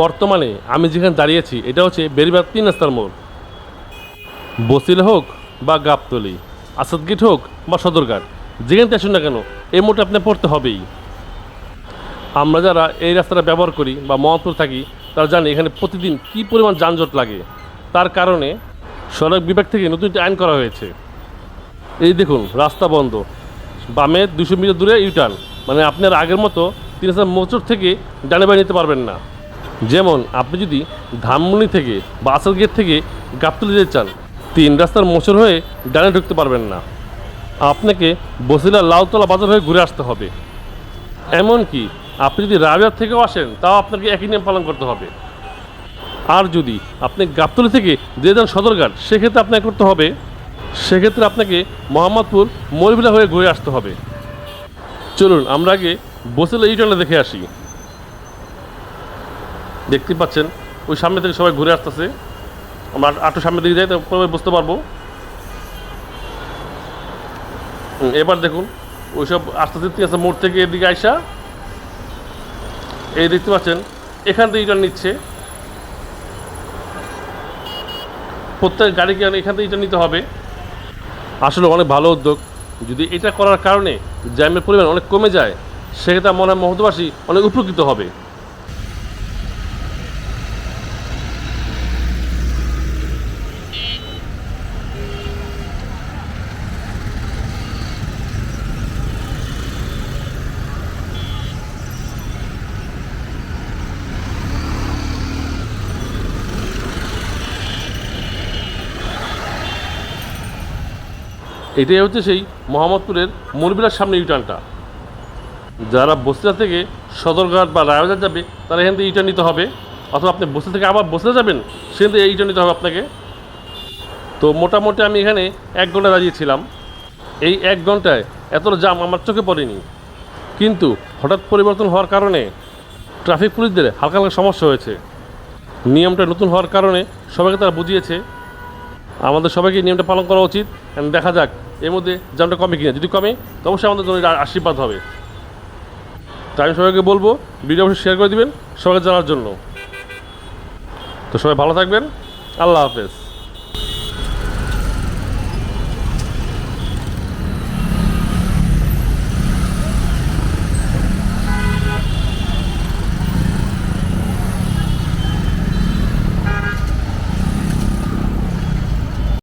বর্তমানে আমি যেখানে দাঁড়িয়েছি, এটা হচ্ছে বেরিবার তিন রাস্তার মোড়। বসিল হোক বা গাবতলি আসাদ গেট হোক বা সদরঘাট, যেখানে আসুন না কেন, এই মোটে আপনি পড়তে হবেই। আমরা যারা এই রাস্তাটা ব্যবহার করি বা মহাপুর থাকি, তারা জানি এখানে প্রতিদিন কী পরিমাণ যানজট লাগে। তার কারণে সড়ক বিভাগ থেকে নতুন একটি আইন করা হয়েছে। এই দেখুন, রাস্তা বন্ধ। বামে দুশো মিটার দূরে ইউটার্ন মানে আপনার আগের মতো তিন হাজার মোচর থেকে ডানে বাড়ি নিতে পারবেন না। যেমন আপনি যদি ধানমুনি থেকে বাসের গেট থেকে গাবতলি যেতে চান, তিন রাস্তার মোচর হয়ে ডানে ঢুকতে পারবেন না। আপনাকে বসিলা লাউতলা বাজার হয়ে ঘুরে আসতে হবে। এমনকি আপনি যদি রাবিয়ার থেকেও আসেন, তাও আপনাকে একই নিয়ম পালন করতে হবে। আর যদি আপনি গাবতলি থেকে যে যান সদরঘাট, সেক্ষেত্রে আপনাকে করতে হবে, সেক্ষেত্রে আপনাকে মোহাম্মদপুর মরিবিলা হয়ে ঘুরে আসতে হবে। চলুন, আমরা আগে বসিলা ইউটার্নটা দেখে আসি। দেখতে পাচ্ছেন। ওই সামনে থেকে সবাই ঘুরে আসতেছে। আমরা আটু সামনে দিকে যাই তারপরে বুঝতে পারব। এবার দেখুন, ওইসব আস্তে আস্তে আছে মোড় থেকে এদিকে আইসা। এই দেখতে পাচ্ছেন, এখান থেকে ইটার নিচ্ছে। প্রত্যেক গাড়িকে এখান থেকে ইটা নিতে হবে? আসলে অনেক ভালো উদ্যোগ। যদি এটা করার কারণে জ্যামের পরিমাণ অনেক কমে যায়, সেক্ষেত্রে মনে হয় মহতবাসী অনেক উপকৃত হবে। এটাই হচ্ছে সেই মোহাম্মদপুরের মুরবিলার সামনে ইউটার্নটা যারা বসিলা থেকে সদরঘাট বা রায়বাজার যাবে, তারা এখান থেকে ইউটার্ন নিতে হবে। অথবা আপনি বসে থেকে আবার বসে যাবেন, সেখান থেকে ইউটার্ন নিতে হবে আপনাকে। তো মোটামুটি আমি এখানে এক ঘণ্টা দাঁড়িয়েছিলাম এই এক ঘন্টায় এতটা জাম আমার চোখে পড়েনি। কিন্তু হঠাৎ পরিবর্তন হওয়ার কারণে ট্রাফিক পুলিশদের হালকা হালকা সমস্যা হয়েছে। নিয়মটা নতুন হওয়ার কারণে সবাইকে তারা বুঝিয়েছে। আমাদের সবাইকে নিয়মটা পালন করা উচিত। দেখা যাক এর মধ্যে জামটা কমে কিনা, যদি কমে, তো অবশ্যই আমাদের জন্য আশীর্বাদ হবে। তাই আমি সবাইকে বলব, ভিডিও অবশ্যই শেয়ার করে দেবেন, সবাইকে জানার জন্য। তো সবাই ভালো থাকবেন, আল্লাহ হাফেজ।